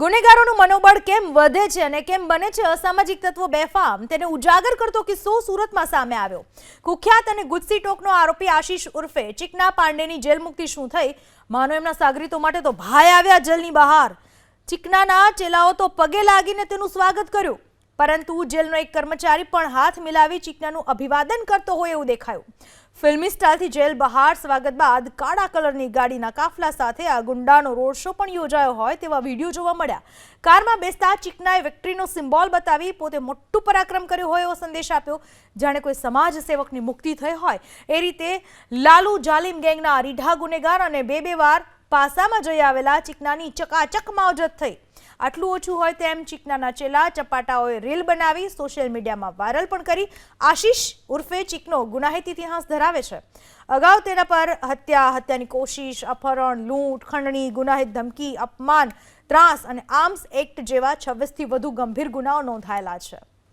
ગુનેગારોનું મનોબળ કેમ વધે છે અને કેમ બને છે? અસામાજિક તત્વો બેફામ. તેને ઉજાગર કરતો કિસ્સો સુરતમાં સામે આવ્યો. કુખ્યાત અને ગુજસી ટોકનો આરોપી આશીષ ઉર્ફે ચિકના પાંડેની જેલ મુક્તિ શું થઈ? માનો એમના સાગરીતો માટે તો ભાઈ આવ્યા જેલની બહાર. ચિકનાના ચેલાઓ તો પગે લાગીને તેનું સ્વાગત કર્યું. પરંતુ જેલનો એક કર્મચારી પણ હાથ મિલાવી ચિકનાનું અભિવાદન કરતો હોય એવું દેખાયું. ફિલ્મી સ્ટાઇલથી જેલ બહાર સ્વાગત બાદ કાળા કલરની ગાડીના કાફલા સાથે આ ગુંડાનો રોડ શો પણ યોજાયો હોય તેવા વીડિયો જોવા મળ્યા. કારમાં બેસતા ચિકનાએ વિક્ટરીનો સિમ્બોલ બતાવી પોતે મોટું પરાક્રમ કર્યો હોય એવો સંદેશ આપ્યો. જાણે કોઈ સમાજ સેવકની મુક્તિ થઈ હોય. એ રીતે લાલુ જાલિમ ગેંગના રીઢા ગુનેગાર અને બે બે વાર પાસામાં જઈ આવેલા ચિકનાની ચકાચક માવજત થઈ. આટલું ઓછું હોય તેમ ચીકનાના ચેલા ચપાટાઓએ રીલ બનાવી સોશિયલ મીડિયામાં વાયરલ પણ કરી. આશીષ ઉર્ફે ચીકનો ગુનાહિત ઇતિહાસ ધરાવે છે. અગાઉ તેના પર હત્યા, હત્યાની કોશિશ, અપહરણ, લૂંટ, ખંડણી, ગુનાહિત ધમકી, અપમાન, ત્રાસ અને આર્મ્સ એક્ટ જેવા છવ્વીસથી વધુ ગંભીર ગુનાઓ નોંધાયેલા છે.